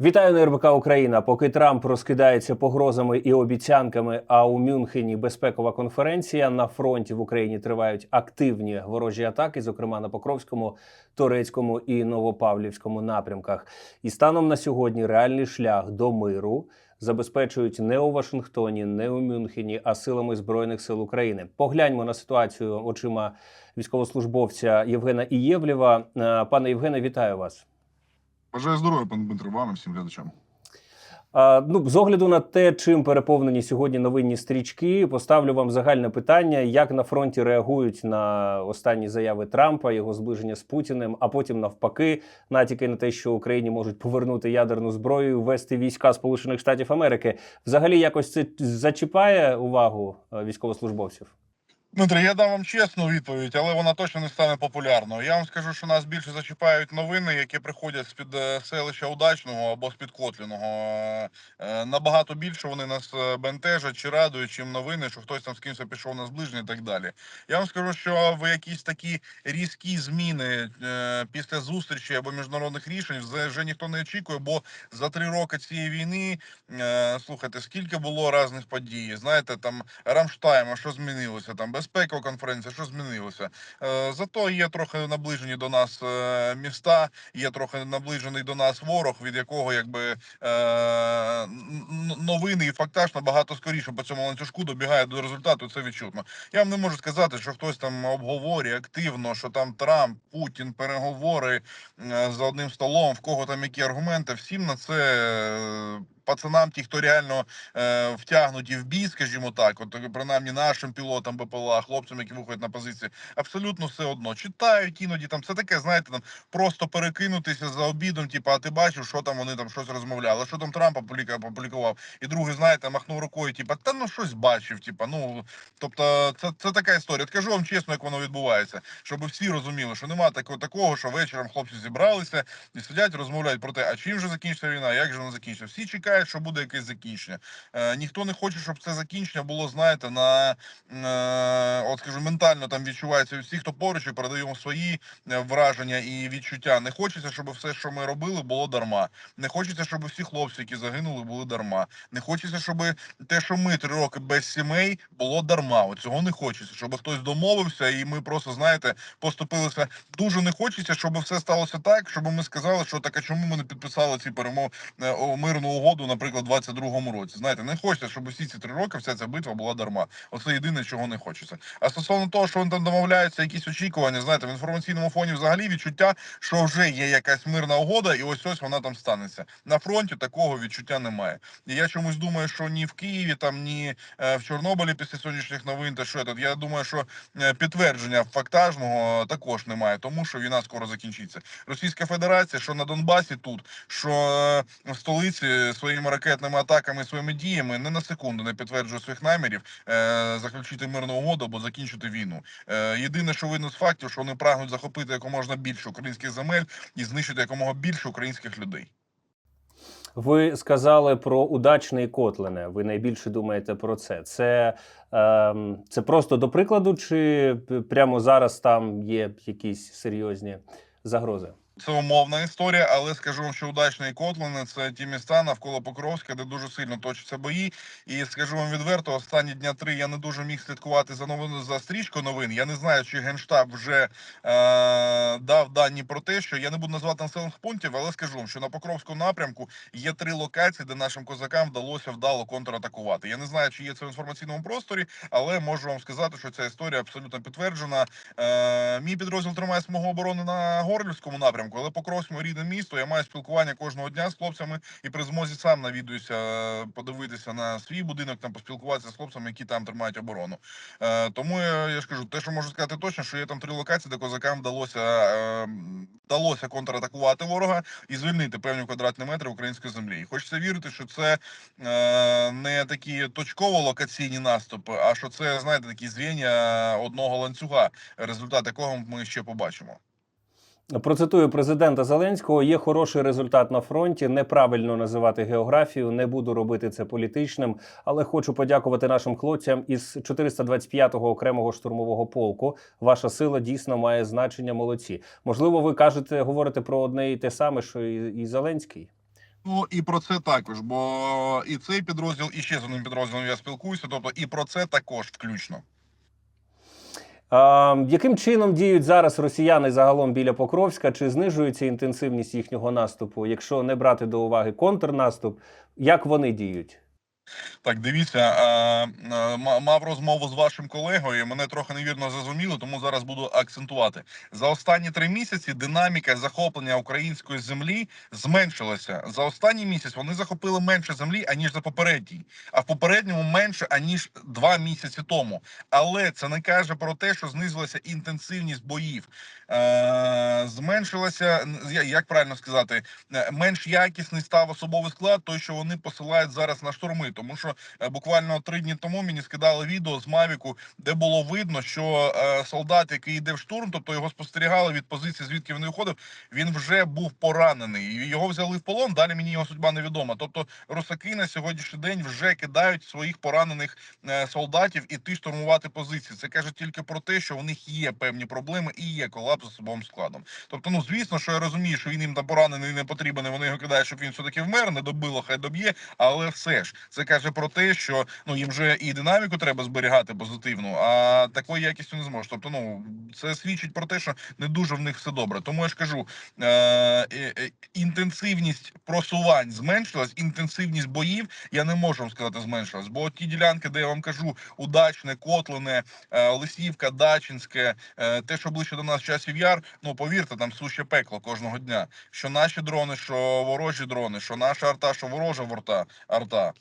Вітаю на РБК Україна. Поки Трамп розкидається погрозами і обіцянками, а у Мюнхені безпекова конференція на фронті в Україні тривають активні ворожі атаки, зокрема на Покровському, Торецькому і Новопавлівському напрямках. І станом на сьогодні реальний шлях до миру забезпечують не у Вашингтоні, не у Мюнхені, а силами збройних сил України. Погляньмо на ситуацію очима військовослужбовця Євгена Ієвлєва. Е, Пане Євгене, вітаю вас. Бажаю здоров'я, пане Дмитро Іванович, всім глядачам. Ну, з огляду на те, чим переповнені сьогодні новинні стрічки, поставлю вам загальне питання: як на фронті реагують на останні заяви Трампа, його зближення з Путіним, а потім навпаки, натяки на те, що Україні можуть повернути ядерну зброю, ввести війська Сполучених Штатів Америки. Взагалі, якось це зачіпає увагу е, військовослужбовців. Дмитро, я дам вам чесну відповідь, але вона точно не стане популярною. Я вам скажу, що нас більше зачіпають новини, які приходять з під е, селища удачного або з під Котліного. Е, е, Набагато більше вони нас бентежать чи радують, чим новини, що хтось там з кимось пішов на зближення і так далі. Я вам скажу, що в якісь такі різкі зміни після зустрічі або міжнародних рішень вже, ніхто не очікує, бо за три роки цієї війни слухайте, скільки було різних подій. Знаєте, там Рамштайм, а що змінилося? Там безпекова конференція, що змінилося? Е, Зато є трохи наближені до нас е, міста, є трохи наближений до нас ворог, від якого якби е, новини і фактаж набагато скоріше по цьому ланцюжку добігає до результату. Це відчутно. Я вам не можу сказати, що хтось там обговорює активно, що там Трамп, Путін, переговори за одним столом, в кого там які аргументи. Всім на це. Пацанам, ті, хто реально е, втягнуті в бій, скажімо так, от принаймні нашим пілотам БПЛА, хлопцям, які виходять на позиції, абсолютно все одно читають іноді там. Це таке, знаєте, там просто перекинутися за обідом. Типу, а ти бачив, що там вони там щось розмовляли, що там Трамп опублікував, і другий, знаєте, махнув рукою, типу, та ну щось бачив. Типу, ну тобто, це, це така історія. От кажу вам чесно, як воно відбувається, щоб всі розуміли, що немає такого такого, що вечором хлопці зібралися і сидять, розмовляють про те, а чим же закінчиться війна, як же вона закінчиться. Всі чекають, що буде якесь закінчення. Е, ніхто не хоче, щоб це закінчення було, знаєте, на е, от скажу, ментально там відчувається всі, хто поруч і передаємо свої е, враження і відчуття. Не хочеться, щоб все, що ми робили, було дарма. Не хочеться, щоб всі хлопці, які загинули, були дарма. Не хочеться, щоб те, що ми три роки без сімей, було дарма. От цього не хочеться, щоб хтось домовився, і ми просто знаєте поступилися. Дуже не хочеться, щоб все сталося так, щоб ми сказали, що так, а чому ми не підписали ці перемов е, мирну угоду, наприклад, у 22-му році. Знаєте, не хочеться, щоб усі ці три роки вся ця битва була дарма. Оце єдине, чого не хочеться. А стосовно того, що вони там домовляються, якісь очікування, знаєте, в інформаційному фоні взагалі відчуття, що вже є якась мирна угода, і ось ось вона там станеться. На фронті такого відчуття немає. І я чомусь думаю, що ні в Києві, там ні е, в Чорнобилі після сьогоднішніх новин, та що тут. Я думаю, що е, підтвердження фактажного також немає, тому що війна скоро закінчиться. Російська Федерація, що на Донбасі тут, що е, в столиці своїми ракетними атаками, своїми діями не на секунду не підтверджує своїх намірів е, заключити мирну угоду або закінчити війну. Е, єдине, що видно з фактів, що вони прагнуть захопити якомога більше українських земель і знищити якомога більше українських людей. Ви сказали про удачний Котлине. Ви найбільше думаєте про це. Це, ем, це просто до прикладу, чи прямо зараз там є якісь серйозні загрози? Це умовна історія, але скажу вам, що удачний Котлини це ті міста навколо Покровська, де дуже сильно точаться бої. І скажу вам відверто, останні дня три я не дуже міг слідкувати за новин за стрічкою новин. Я не знаю, чи генштаб вже е, дав дані про те, що я не буду назвати населених пунктів, але скажу вам, що на Покровському напрямку є три локації, де нашим козакам вдалося вдало контратакувати. Я не знаю, чи є це в інформаційному просторі, але можу вам сказати, що ця історія абсолютно підтверджена. Е, мій підрозділ тримає смугу оборони на Горлівському напрямку, але Покровському рідне місто. Я маю спілкування кожного дня з хлопцями і при змозі сам навідуюся подивитися на свій будинок, там поспілкуватися з хлопцями, які там тримають оборону. Е, тому я, я ж кажу, те, що можу сказати точно, що є там три локації, де козакам вдалося е, вдалося контратакувати ворога і звільнити певні квадратні метри української землі. І хочеться вірити, що це е, не такі точково локаційні наступи, а що це знаєте такі звіння одного ланцюга, результат якого ми ще побачимо. Процитую президента Зеленського: є хороший результат на фронті. Неправильно називати географію. Не буду робити це політичним, але хочу подякувати нашим хлопцям із 425-го окремого штурмового полку. Ваша сила дійсно має значення. Молодці. Можливо, ви кажете, говорите про одне і те саме, що і, і Зеленський. Ну і про це також, бо і цей підрозділ, і ще з одним підрозділом я спілкуюся. Тобто, і про це також включно. Яким чином діють зараз росіяни загалом біля Покровська? Чи знижується інтенсивність їхнього наступу? Якщо не брати до уваги контрнаступ, як вони діють? Так, дивіться, ма- мав розмову з вашим колегою. Мене трохи невірно зрозуміло, тому зараз буду акцентувати. За останні три місяці динаміка захоплення української землі зменшилася. За останній місяць вони захопили менше землі аніж за попередній, а в попередньому менше аніж два місяці тому. Але це не каже про те, що знизилася інтенсивність боїв. Е, зменшилася як правильно сказати, е, менш якісний став особовий склад, той, що вони посилають зараз на штурми. Тому що е, буквально три дні тому мені скидали відео з Мавіку, де було видно, що е, солдат, який йде в штурм, тобто його спостерігали від позиції, звідки він виходив, він вже був поранений. Його взяли в полон. Далі мені його судьба невідома. Тобто русаки на сьогоднішній день вже кидають своїх поранених е, солдатів іти штурмувати позиції. Це каже тільки про те, що в них є певні проблеми і є колапс з особовим складом. Тобто, ну звісно, що я розумію, що він їм там поранений не потрібен, вони його кидають, щоб він все таки вмер, не добило, хай доб'є. Але все ж це каже про те, що ну їм вже і динаміку треба зберігати позитивну, а такою якістю не зможеш. Тобто, ну це свідчить про те, що не дуже в них все добре. Тому я ж кажу, е, е, е, інтенсивність просувань зменшилась, інтенсивність боїв я не можу вам сказати зменшилась. Бо ті ділянки, де я вам кажу, удачне, котлине, е, Лисівка, Дачинське, е, те, що ближче до нас часів яр, ну повірте, там суще пекло кожного дня. Що наші дрони, що ворожі дрони, що наша арта, що ворожа ворта арта.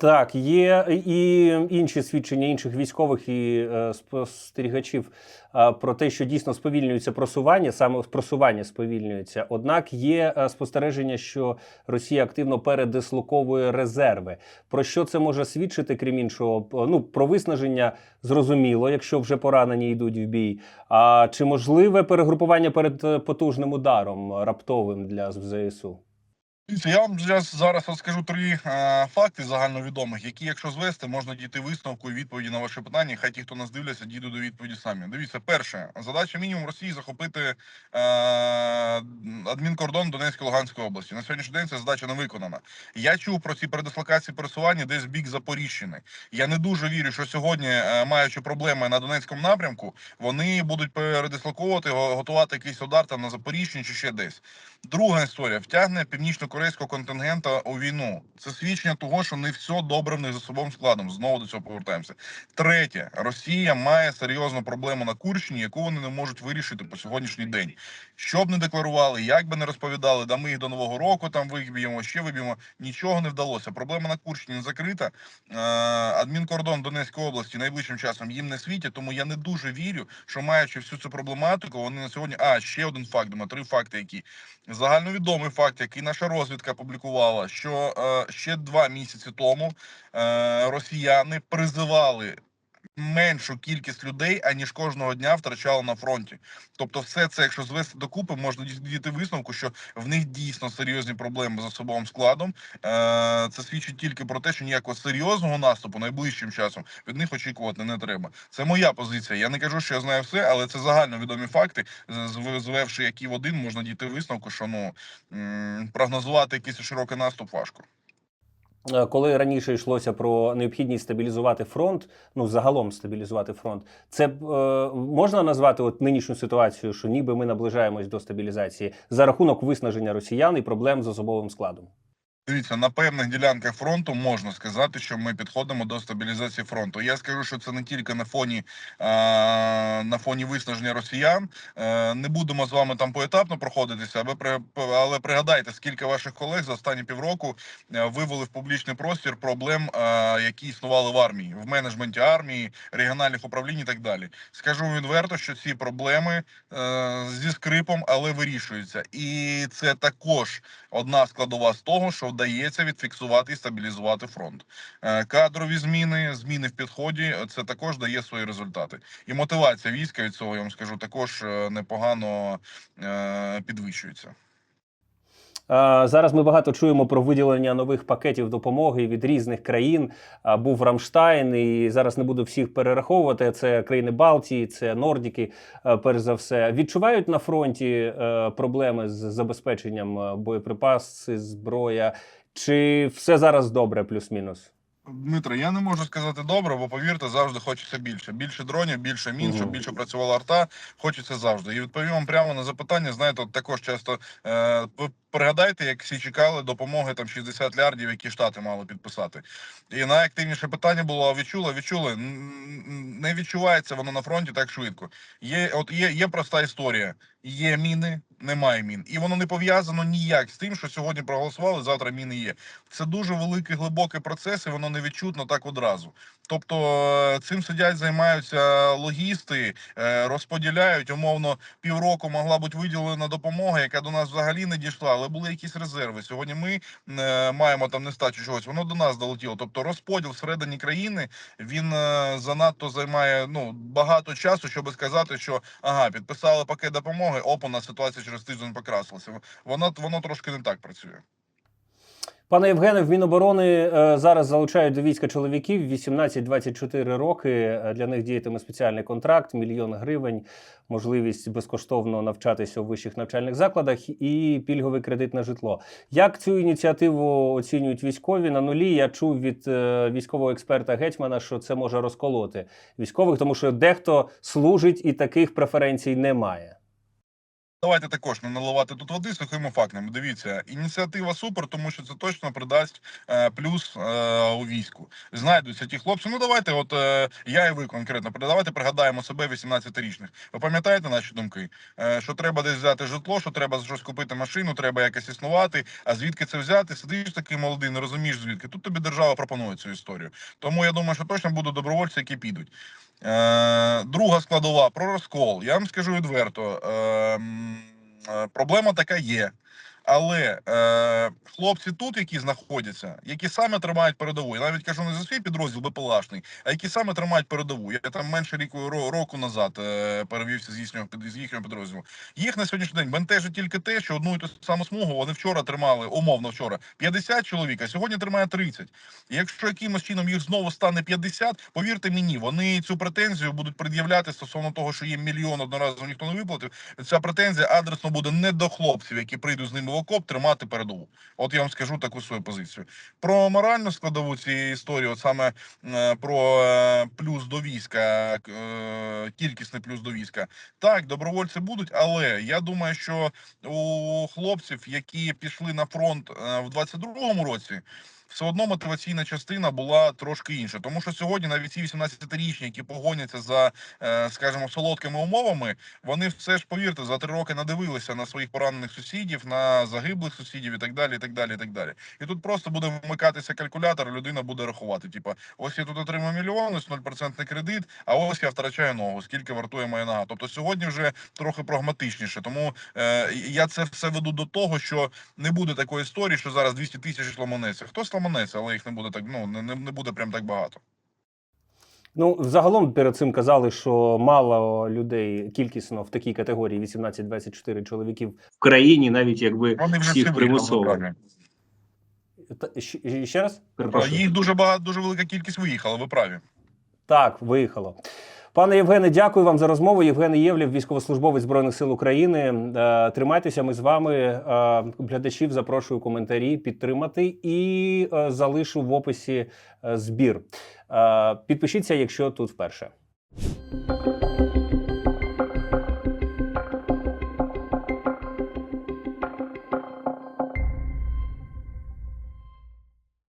Так, є і інші свідчення інших військових і е, спостерігачів е, про те, що дійсно сповільнюється просування, саме просування сповільнюється. Однак є е, спостереження, що Росія активно передислоковує резерви. Про що це може свідчити, крім іншого? Ну про виснаження зрозуміло, якщо вже поранені йдуть в бій. А чи можливе перегрупування перед е, потужним ударом раптовим для ЗСУ? Я вам зараз, розкажу три е, факти загальновідомих, які, якщо звести, можна дійти висновку і відповіді на ваше питання. Хай ті, хто нас дивляться, дійдуть до відповіді самі. Дивіться, перше, задача мінімум Росії захопити е, адмінкордон Донецької Луганської області. На сьогоднішній день ця задача не виконана. Я чув про ці передислокації пересування десь в бік Запоріжжини. Я не дуже вірю, що сьогодні, е, маючи проблеми на Донецькому напрямку, вони будуть передислоковувати, готувати якийсь удар там на Запоріжжині чи ще десь. Друга історія втягне північно-корейського контингента у війну. Це свідчення того, що не все добре в них з особовим складом. Знову до цього повертаємося. Третє, Росія має серйозну проблему на Курщині, яку вони не можуть вирішити по сьогоднішній день. Що б не декларували, як би не розповідали, да ми їх до нового року там виб'ємо, ще виб'ємо. Нічого не вдалося. Проблема на Курщині закрита. Е, адмінкордон Донецької області найближчим часом їм не світять, тому я не дуже вірю, що маючи всю цю проблематику, вони на сьогодні. А ще один факт, думаю, три факти, які загальновідомий факт, який наша розвідка публікувала, що е, ще два місяці тому е, росіяни призивали. Меншу кількість людей аніж кожного дня втрачали на фронті. Тобто, все це, якщо звести докупи, можна дійти висновку, що в них дійсно серйозні проблеми з особовим складом. Е, це свідчить тільки про те, що ніякого серйозного наступу найближчим часом від них очікувати не треба. Це моя позиція. Я не кажу, що я знаю все, але це загальновідомі факти. Звевши які в один, можна дійти висновку, що ну прогнозувати якийсь широкий наступ важко. Е, Коли раніше йшлося про необхідність стабілізувати фронт, ну загалом стабілізувати фронт, це е, можна назвати от нинішню ситуацію, що ніби ми наближаємось до стабілізації за рахунок виснаження росіян і проблем з особовим складом. Дивіться, на певних ділянках фронту можна сказати, що ми підходимо до стабілізації фронту. Я скажу, що це не тільки на фоні на фоні виснаження росіян. Е, не будемо з вами там поетапно проходитися, при але пригадайте, скільки ваших колег за останні півроку е, вивели в публічний простір проблем, е, які існували в армії, в менеджменті армії, регіональних управлінь і так далі. Скажу відверто, що ці проблеми зі скрипом, але вирішуються, і це також одна складова з того, що вдається відфіксувати і стабілізувати фронт. Е, Кадрові зміни, зміни в підході це також дає свої результати. І мотивація війська від цього я вам скажу також е, непогано е, підвищується. Зараз ми багато чуємо про виділення нових пакетів допомоги від різних країн. Був Рамштайн, і зараз не буду всіх перераховувати. Це країни Балтії, це Нордіки, е, перш за все. Відчувають на фронті е, проблеми з забезпеченням е, боєприпаси, зброя. Чи все зараз добре, плюс-мінус? Дмитро, я не можу сказати добре, бо повірте, завжди хочеться більше. Більше дронів, більше мін, щоб більше працювала арта. Хочеться завжди. І відповім вам прямо на запитання. Знаєте, от також часто е, ви пригадайте, як всі чекали допомоги там 60 лярдів, які штати мали підписати. І найактивніше питання було: а відчули? Відчули? Не відчувається воно на фронті так швидко. Є, от є, є проста історія. Є міни, немає мін, і воно не пов'язано ніяк з тим, що сьогодні проголосували. Завтра міни є. Це дуже великий глибокий процес, і воно не відчутно так одразу. Тобто е, цим сидять, займаються логісти, е, розподіляють умовно півроку могла бути виділена допомога, яка до нас взагалі не дійшла, але були якісь резерви. Сьогодні ми е, маємо там нестачу чогось. Воно до нас долетіло. Тобто розподіл всередині країни він занадто займає ну багато часу, щоб сказати, що ага, підписали пакет допомоги, опана ситуація через тиждень покрасилася. Воно воно трошки не так працює. Пане Євгене, в Міноборони е, зараз залучають до війська чоловіків 18-24 роки. Е, Для них діятиме спеціальний контракт, мільйон гривень, можливість безкоштовно навчатися у вищих навчальних закладах і пільговий кредит на житло. Як цю ініціативу оцінюють військові на нулі? Я чув від е, військового експерта гетьмана, що це може розколоти військових, тому що дехто служить і таких преференцій немає. Давайте також не наливати тут води сухими фактами. Дивіться, ініціатива супер, тому що це точно придасть е, плюс е, у війську. Знайдуться ті хлопці. Ну давайте, от е, я і ви конкретно давайте пригадаємо себе 18-річних. Ви пам'ятаєте наші думки? Е, що треба десь взяти житло, що треба щось купити машину, треба якось існувати. А звідки це взяти? Сидиш такий молодий, не розумієш звідки. Тут тобі держава пропонує цю історію. Тому я думаю, що точно будуть добровольці, які підуть. Е, друга складова про розкол. Я вам скажу відверто. Е, м, е, проблема така є. Але е, хлопці тут, які знаходяться, які саме тримають передову, я навіть кажу не за свій підрозділ БПЛАшний, а які саме тримають передову. Я там менше ріку року назад е, перевівся з їхнього з їхнього підрозділу. Їх на сьогоднішній день бентежить тільки те, що одну і ту саму смугу вони вчора тримали, умовно вчора 50 чоловік, а сьогодні тримає 30. І якщо якимось чином їх знову стане 50, повірте мені, вони цю претензію будуть пред'являти стосовно того, що їм мільйон одноразово ніхто не виплатив. Ця претензія адресно буде не до хлопців, які прийдуть з ними окоп тримати передову. От я вам скажу таку свою позицію. Про моральну складову цієї історії, от саме е, про е, плюс до війська, е, кількісний плюс до війська. Так, добровольці будуть, але я думаю, що у хлопців, які пішли на фронт в 22-му році. Все одно мотиваційна частина була трошки інша, тому що сьогодні навіть ці 18-річні, які погоняться за, е, скажімо, солодкими умовами, вони все ж повірте, за три роки надивилися на своїх поранених сусідів, на загиблих сусідів і так далі. І так далі, і так далі. І тут просто буде вмикатися калькулятор, людина буде рахувати. Типа, ось я тут отримав мільйон, ось 0% кредит, а ось я втрачаю ногу. Скільки вартує моя нога? Тобто сьогодні вже трохи прагматичніше. Тому е, я це все веду до того, що не буде такої історії, що зараз 200 тисяч ламанеться. Хтось ламанеться, але їх не буде так. Ну не, не буде прям так багато. Ну, загалом перед цим казали, що мало людей кількісно в такій категорії 18-24 чоловіків в країні, навіть якби Вони вже всі всіх примусово. Та- щ- ще раз? Їх дуже багато, дуже велика кількість виїхала. Ви праві. Так, виїхало. Пане Євгене, дякую вам за розмову. Євген Євлів, військовослужбовець Збройних сил України. Е, Тримайтеся, ми з вами. Е, Глядачів запрошую коментарі підтримати і е, залишу в описі збір. Підпишіться, якщо тут вперше.